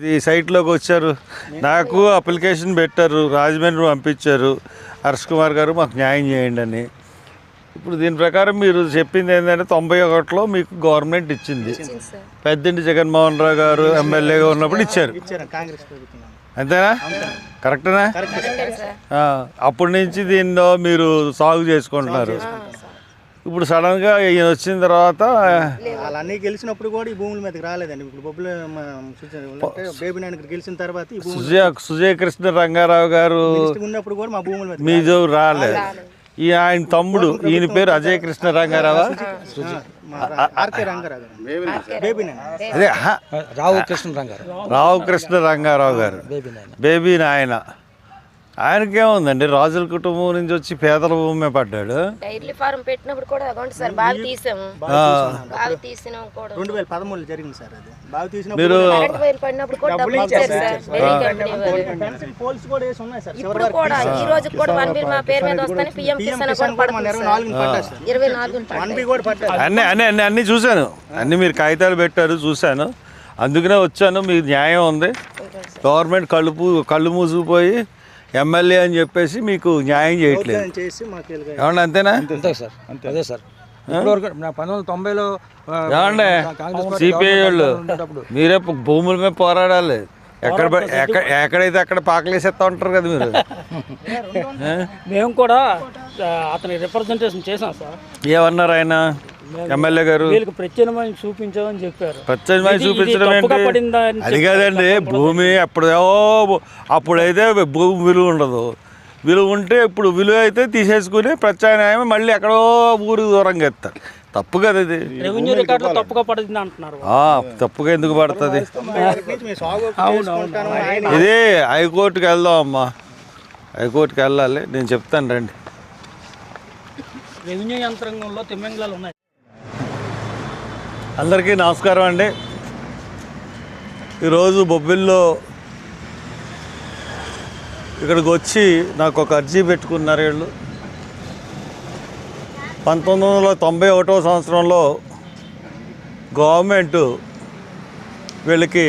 ఇది సైట్లోకి వచ్చారు. నాకు అప్లికేషన్ పెట్టారు రాజమండ్రి పంపించారు. హర్ష్ కుమార్ గారు మాకు న్యాయం చేయండి అని. ఇప్పుడు దీని ప్రకారం మీరు చెప్పింది ఏంటంటే తొంభై ఒకటిలో మీకు గవర్నమెంట్ ఇచ్చింది. పెద్దింటి జగన్మోహన్ రావు గారు ఎమ్మెల్యేగా ఉన్నప్పుడు ఇచ్చారు. అంతేనా? కరెక్టేనా? అప్పటి నుంచి దీనిలో మీరు సాగు చేసుకుంటున్నారు. ఇప్పుడు సడన్గా ఈయన వచ్చిన తర్వాత వాళ్ళన్నీ గెలిచినప్పుడు కూడా ఈ భూముల మీదకి రాలేదండి. ఇప్పుడు బొబ్బులు బేబీ నాయన గెలిచిన తర్వాత సుజయ సుజయకృష్ణ రంగారావు గారు ఉన్నప్పుడు కూడా మా భూముల మీద మీదో రాలేదు. ఈ ఆయన తమ్ముడు ఈయన పేరు అజయ్ కృష్ణ రంగారావా? ఆర్కే రంగారావు గారు. బేబీ నాయన. అదే రావు కృష్ణ రంగారు రావు కృష్ణ రంగారావు గారు. బేబీ నాయన. బేబీ నాయన. ఆయనకేముందండి రాజుల కుటుంబం నుంచి వచ్చి పేదల భూమి పడ్డాడు. డైరీ ఫారం పెట్టినప్పుడు కూడా అకౌంట్ సార్ బాగా తీసాము. బాగా తీసినాం కూడా. రెండు వేల పదమూడులో జరిగింది సార్ అది. బాగా తీసినప్పుడు మీరు పడినప్పుడు కూడా డబ్బులు ఇచ్చారు సార్. పోల్స్ కూడా వేసి ఉన్నాయి సార్. ఇప్పుడు కూడా ఈ రోజు కూడా వన్ బిల్ మా పేరు మీద వస్తానే పిఎం కిసాన్ కూడా పడుతుంది ఇరవై నాలుగు వన్ బి కూడా పడ్డా అన్నీ అన్నీ అన్నీ అన్నీ చూశాను. అన్నీ మీరు కాగితాలు పెట్టారు చూశాను. అందుకనే వచ్చాను మీకు న్యాయం ఉంది. గవర్నమెంట్ కళ్ళు కళ్ళు మూసుకుపోయి ఎమ్మెల్యే అని చెప్పేసి మీకు న్యాయం చేయట్లేదు. చేసి మాకు ఏమన్నా అంతేనా? అంతే సార్ అదే సార్. పంతొమ్మిది వందల తొంభైలో ఏమండి సిపిఐ వాళ్ళు మీరే భూముల మీద పోరాడాలి. ఎక్కడ ఎక్కడ ఎక్కడైతే అక్కడ పాకలేసేస్తా ఉంటారు కదా మీరు? మేము కూడా అతని రిప్రజెంటేషన్ చేసాం సార్. ఏమన్నారు ఆయన? ఎమ్మెల్యే గారు వీళ్ళకి ప్రత్యేకమైన చూపించామని చెప్పారు. ఇది చూపించడం తప్పుగా ఏంటి? పడిందా అని అది కాదండి భూమి అప్పుడు ఏవో అప్పుడైతే భూమి విలువ ఉండదు. విలువ ఉంటే ఇప్పుడు విలువ అయితే తీసేసుకుని ప్రత్యామ్నాయం మళ్ళీ ఎక్కడో ఊరికి దూరంగా ఎత్తారు. తప్పు కదా ఇది. తప్పుగా పడింది అంటున్నారు ఆ, తప్పుగా ఎందుకు పడుతుంది? ఇది హైకోర్టుకి వెళ్దాం అమ్మా. హైకోర్టుకి వెళ్ళాలి. నేను చెప్తాను రండి. రెవెన్యూ యంత్రాంగంలో తిమ్మెంగళాలు ఉన్నాయి. అందరికీ నమస్కారం అండి. ఈరోజు బొబ్బిల్లో ఇక్కడికి వచ్చి నాకు ఒక అర్జీ పెట్టుకున్నారు వీళ్ళు. పంతొమ్మిది వందల తొంభై ఒకటో సంవత్సరంలో గవర్నమెంట్ వీళ్ళకి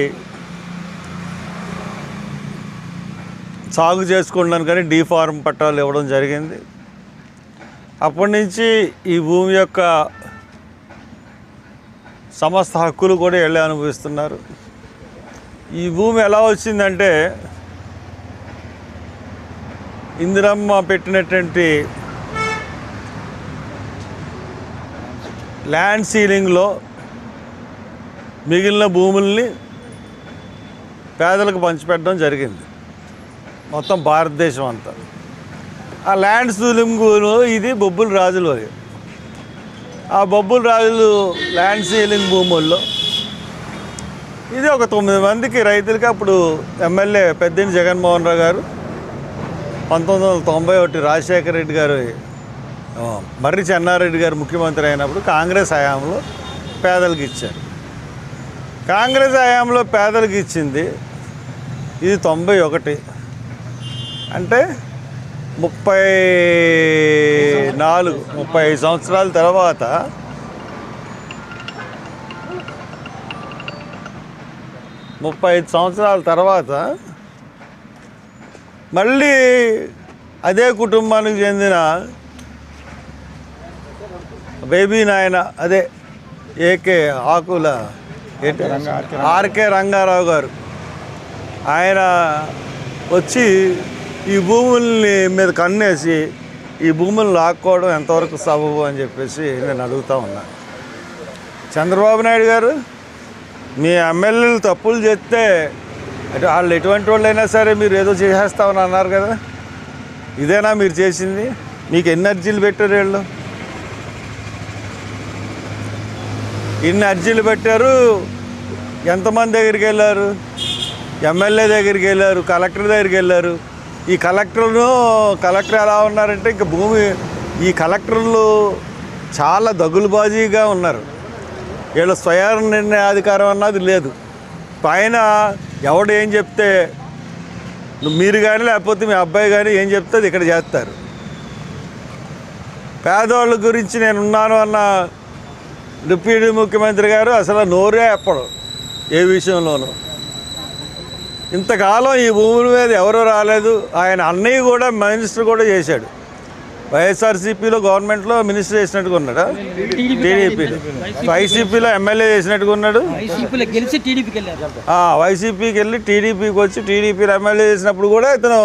సాగు చేసుకున్నాను కానీ డీ ఫార్మ్ పట్టాలు ఇవ్వడం జరిగింది. అప్పటి నుంచి ఈ భూమి యొక్క సమస్త హక్కులు కూడా వెళ్ళి అనుభవిస్తున్నారు. ఈ భూమి ఎలా వచ్చిందంటే ఇందిరమ్మ పెట్టినటువంటి ల్యాండ్ సీలింగ్లో మిగిలిన భూముల్ని పేదలకు పంచిపెట్టడం జరిగింది. మొత్తం భారతదేశం అంతా. ఆ ల్యాండ్ సీలింగ్ ఇది బొబ్బుల రాజులో ఆ బొబ్బుల రాజులు ల్యాండ్ సీలింగ్ భూముల్లో. ఇది ఒక తొమ్మిది మందికి రైతులకి అప్పుడు ఎమ్మెల్యే పెద్దిని జగన్మోహన్ రావు గారు పంతొమ్మిది వందల తొంభై ఒకటి రాజశేఖర రెడ్డి గారు మర్రి చెన్నారెడ్డి గారు ముఖ్యమంత్రి అయినప్పుడు కాంగ్రెస్ హయాంలో పేదలకు ఇచ్చారు. కాంగ్రెస్ హయాంలో పేదలకు ఇచ్చింది ఇది తొంభై ఒకటి. అంటే ముప్పై నాలుగు ముప్పై ఐదు సంవత్సరాల తర్వాత ముప్పై ఐదు సంవత్సరాల తర్వాత మళ్ళీ అదే కుటుంబానికి చెందిన బేబీ నాయన అదే ఏకే ఆకుల ఆర్కే రంగారావు గారు. ఆయన వచ్చి ఈ భూముల్ని మీద కన్నేసి ఈ భూములను లాక్కోవడం ఎంతవరకు సబబు అని చెప్పేసి నేను అడుగుతా ఉన్నా. చంద్రబాబు నాయుడు గారు మీ ఎమ్మెల్యేలు తప్పులు చెప్తే అంటే వాళ్ళు ఎటువంటి వాళ్ళైనా సరే మీరు ఏదో చేసేస్తామని అన్నారు కదా. ఇదేనా మీరు చేసింది? మీకు ఎన్ని అర్జీలు పెట్టారు వీళ్ళు? ఇన్ని అర్జీలు పెట్టారు ఎంతమంది దగ్గరికి వెళ్ళారు? ఎమ్మెల్యే దగ్గరికి వెళ్ళారు కలెక్టర్ దగ్గరికి వెళ్ళారు? ఈ కలెక్టర్ను కలెక్టర్ ఎలా ఉన్నారంటే ఇంకా భూమి ఈ కలెక్టర్లు చాలా దగులుబాజీగా ఉన్నారు. వీళ్ళ స్వయం నిర్ణయాధికారం అన్నది లేదు. పైన ఎవడు ఏం చెప్తే మీరు కానీ లేకపోతే మీ అబ్బాయి కానీ ఏం చెప్తే అది ఇక్కడ చేస్తారు. పేదవాళ్ళ గురించి నేను ఉన్నాను అన్న డిప్యూటీ ముఖ్యమంత్రి గారు అసలు నోరే ఎప్పడు ఏ విషయంలోనూ. ఇంతకాలం ఈ భూముల మీద ఎవరు రాలేదు. ఆయన అన్నయ్య కూడా మినిస్టర్ కూడా చేశాడు. వైఎస్ఆర్సీపీలో గవర్నమెంట్లో మినిస్టర్ చేసినట్టుగా ఉన్నాడా? టీడీపీలో వైసీపీలో. ఎమ్మెల్యే చేసినట్టుగా ఉన్నాడు? వైసీపీకి వెళ్ళి టీడీపీకి వచ్చి టీడీపీలో ఎమ్మెల్యే చేసినప్పుడు కూడా ఇతను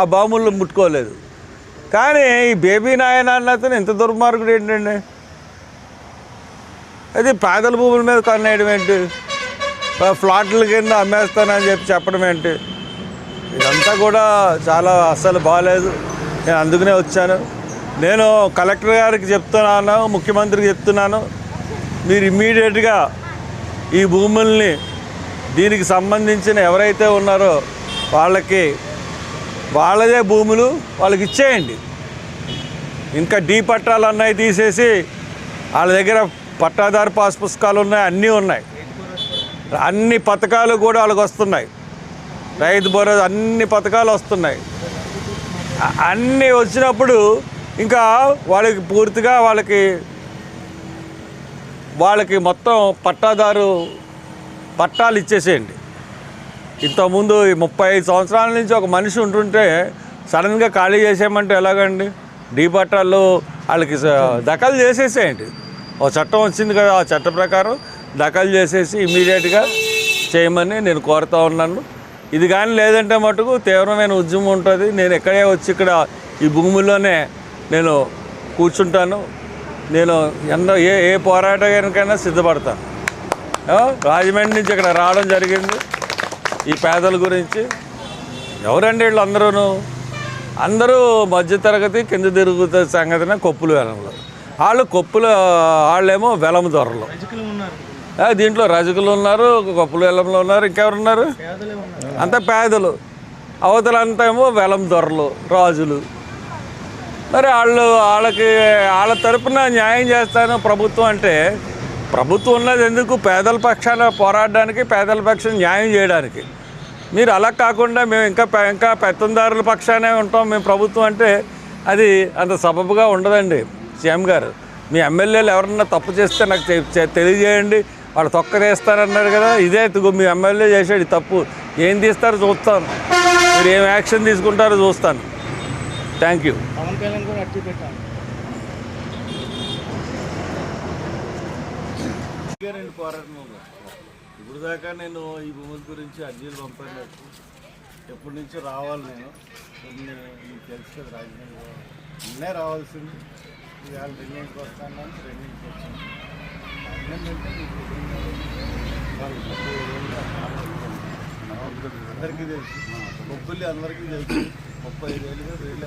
ఆ బాంబులు ముట్టుకోలేదు. కానీ ఈ బేబీ నాయన అన్న అతను ఇంత దుర్మార్గుడు ఏంటండి? అది పేదల భూముల మీద కన్నేయడం ఏంటి? ఫ్లాట్ల కింద అమ్మేస్తానని చెప్పి చెప్పడం ఏంటి? ఇదంతా కూడా చాలా అస్సలు బాగాలేదు నేను అందుకనే వచ్చాను. నేను కలెక్టర్ గారికి చెప్తున్నాను ముఖ్యమంత్రికి చెప్తున్నాను. మీరు ఇమ్మీడియట్గా ఈ భూముల్ని దీనికి సంబంధించిన ఎవరైతే ఉన్నారో వాళ్ళకి వాళ్ళదే భూములు వాళ్ళకి ఇచ్చేయండి. ఇంకా డీ పట్టాలు అన్నీ తీసేసి వాళ్ళ దగ్గర పట్టాదారు పాస్ పుస్తకాలు ఉన్నాయి అన్నీ ఉన్నాయి. అన్ని పథకాలు కూడా వాళ్ళకి వస్తున్నాయి. రైతు భరోసా అన్ని పథకాలు వస్తున్నాయి. అన్నీ వచ్చినప్పుడు ఇంకా వాళ్ళకి పూర్తిగా వాళ్ళకి వాళ్ళకి మొత్తం పట్టాదారు పట్టాలు ఇచ్చేసేయండి. ఇంతకుముందు ఈ ముప్పై ఐదు సంవత్సరాల నుంచి ఒక మనిషి ఉంటుంటే సడన్గా ఖాళీ చేసేయమంటే ఎలాగండి? డీ పట్టాలు వాళ్ళకి దఖలు చేసేసేయండి. ఒక చట్టం వచ్చింది కదా ఆ చట్ట ప్రకారం దఖలు చేసేసి ఇమీడియట్గా చేయమని నేను కోరుతా ఉన్నాను. ఇది కానీ లేదంటే మటుకు తీవ్రమైన ఉద్యమం ఉంటుంది. నేను ఎక్కడే వచ్చి ఇక్కడ ఈ భూముల్లోనే నేను కూర్చుంటాను. నేను ఎన్నో ఏ ఏ పోరాటకైనా సిద్ధపడతాను. రాజమండ్రి నుంచి ఇక్కడ రావడం జరిగింది. ఈ పేదల గురించి ఎవరండి వీళ్ళు అందరూ అందరూ మధ్యతరగతి కింద తిరుగుతున్న సంగతిన కొప్పులు వెలంలో. వాళ్ళు కొప్పులు వాళ్ళేమో వెలము దొరలు. దీంట్లో రజకులు ఉన్నారు గొప్పలు వెలంలో ఉన్నారు ఇంకెవరు ఉన్నారు అంతా పేదలు. అవతలంతా ఏమో వెలం దొరలు రాజులు. మరి వాళ్ళు వాళ్ళకి వాళ్ళ తరపున న్యాయం చేస్తాను ప్రభుత్వం అంటే ప్రభుత్వం ఉన్నది ఎందుకు పేదల పక్షాన పోరాడడానికి పేదల పక్షాన న్యాయం చేయడానికి? మీరు అలా కాకుండా మేము ఇంకా ఇంకా పెత్తందారుల పక్షానే ఉంటాం మేము ప్రభుత్వం అంటే అది అంత సబబుగా ఉండదండి. సీఎం గారు మీ ఎమ్మెల్యేలు ఎవరన్నా తప్పు చేస్తే నాకు తెలియజేయండి. వాళ్ళు తొక్క తీస్తారన్నారు కదా ఇదే మీ ఎమ్మెల్యే చేశాడు ఈ తప్పు. ఏం తీస్తారో చూస్తాను. మీరు ఏం యాక్షన్ తీసుకుంటారో చూస్తాను. థ్యాంక్ యూ ఇప్పుడు దాకా నేను ఈ భూముల గురించి అర్జీలు పంపాను ఎప్పటి నుంచో రావాలి నేను. మీకు తెలుసు కదా రాజమండ్రిలో నిన్నే రావాల్సింది. ఇవాళ రెండింటికి వస్తాను రెండింటికి వచ్చాను. అందరికీ తెలుసు. బొబ్బుల్లి అందరికీ తెలుసు. ముప్పై ఐదు వేలుగా వేలు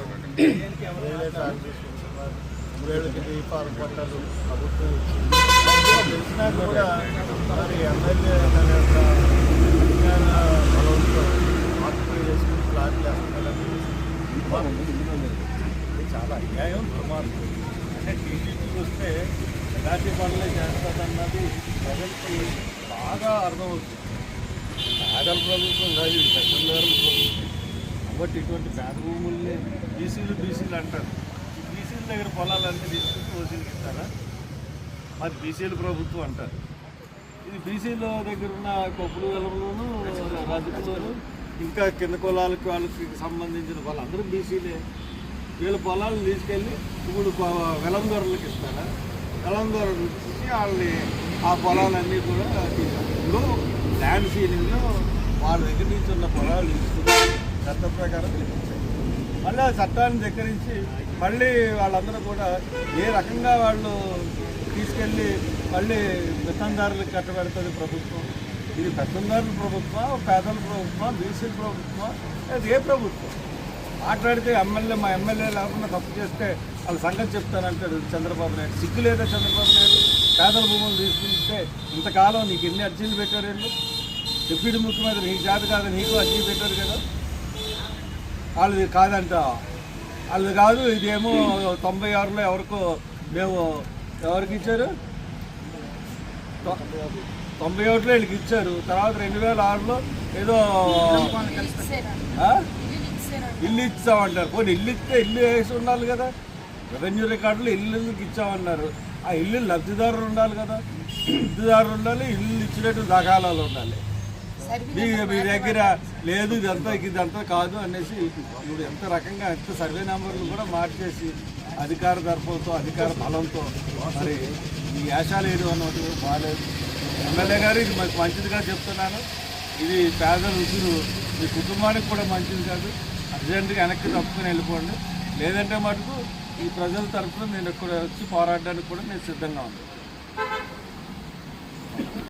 వేలే సాగు చేసుకుంటున్నారు. మూడేళ్ళకి దీపాలు పట్టాలు ప్రభుత్వం తెలిసినా కూడా మరి ఎమ్మెల్యే తన యొక్క విజ్ఞాన బలంతో ఆక్యుపై చేసుకుని ప్లాట్లు వేస్తున్నారని చాలా అన్యాయం ప్రమాదం అంటే టీడీపీకి వస్తే ఎలాంటి పనులే చేస్తుందన్నది ప్రజలకి బాగా అర్థమవుతుంది. పేదల ప్రభుత్వం కాదు ఇది పెద్దందారుల ప్రభుత్వం. కాబట్టి ఇటువంటి పేద భూముల్ని బీసీలు బీసీలు అంటారు. ఈ బీసీల దగ్గర పొలాలన్నీ తీసుకుంటే వసీలకి ఇస్తారా? మరి బీసీల ప్రభుత్వం అంటారు. ఇది బీసీల దగ్గర ఉన్న కొప్పులు వెలములోను రజకులోను ఇంకా కింద కులాలకి వాళ్ళకి సంబంధించిన వాళ్ళందరూ బీసీలే. వీళ్ళ పొలాలను తీసుకెళ్ళి ఇప్పుడు వెలం దొరలకు ఇస్తారా? వెలం దొరలు ఇచ్చి వాళ్ళని ఆ పొలాలన్నీ కూడా తీశారు. ఇప్పుడు ల్యాండ్ సీలింగ్లో వాళ్ళ దగ్గర నుంచి ఉన్న పొలాలు తీసుకుని చట్ట ప్రకారం తెప్పించారు. మళ్ళీ ఆ చట్టాన్ని ధిక్కరించి మళ్ళీ వాళ్ళందరూ కూడా ఏ రకంగా వాళ్ళు తీసుకెళ్ళి మళ్ళీ పెత్తందారులకు కట్టబెడుతుంది ప్రభుత్వం? ఇది పెత్తందారుల ప్రభుత్వం పేదల ప్రభుత్వం బీసీ ప్రభుత్వం అది ఏ ప్రభుత్వం? మాట్లాడితే ఎమ్మెల్యే మా ఎమ్మెల్యే లేకుండా తప్పు చేస్తే వాళ్ళ సంగతి చెప్తానంటాడు చంద్రబాబు నాయుడు. సిగ్గు లేదా చంద్రబాబు నాయుడు? పేదల భూములు తీసుకుంటే ఇంతకాలం నీకు ఎన్ని అర్జీలు పెట్టారు వీళ్ళు? డిప్యూటీ ముఖ్యమంత్రి నీకు జాతి కాదు నీకు అర్జీ పెట్టారు కదా. వాళ్ళది కాదంట. వాళ్ళది కాదు ఇదేమో తొంభై ఆరులో ఎవరికో మేము ఎవరికి ఇచ్చారు? తొంభై ఒకటిలో వీళ్ళకి ఇచ్చారు. తర్వాత రెండు వేల ఆరులో ఏదో? ఇల్లు ఇచ్చామంటారు. పోనీ ఇల్లు ఇస్తే ఇల్లు వేసి ఉండాలి కదా. రెవెన్యూ రికార్డులు ఇల్లుకి ఇచ్చామన్నారు? ఆ ఇల్లు లబ్ధిదారులు ఉండాలి కదా. లబ్ధిదారులు ఉండాలి ఇల్లు ఇచ్చినట్టు దాఖలాలు ఉండాలి. మీ మీ దగ్గర లేదు ఇదంతా ఇదంతా కాదు అనేసి ఇప్పుడు ఎంత రకంగా ఎంత సర్వే నెంబర్లు కూడా మార్చేసి అధికార దర్పంతో అధికార బలంతో మరి ఈ యాశాలు ఏదో అన్నది బాగాలేదు. ఎమ్మెల్యే గారు ఇది మాకు మంచిదిగా చెప్తున్నాను. ఇది పేద రుచులు మీ కుటుంబానికి కూడా మంచిది కాదు. అర్జెంటుగా వెనక్కి తప్పుకొని వెళ్ళిపోండి. లేదంటే మటుకు ఈ ప్రజల తరఫున నేను ఇక్కడ వచ్చి పోరాడడానికి కూడా నేను సిద్ధంగా ఉన్నాను.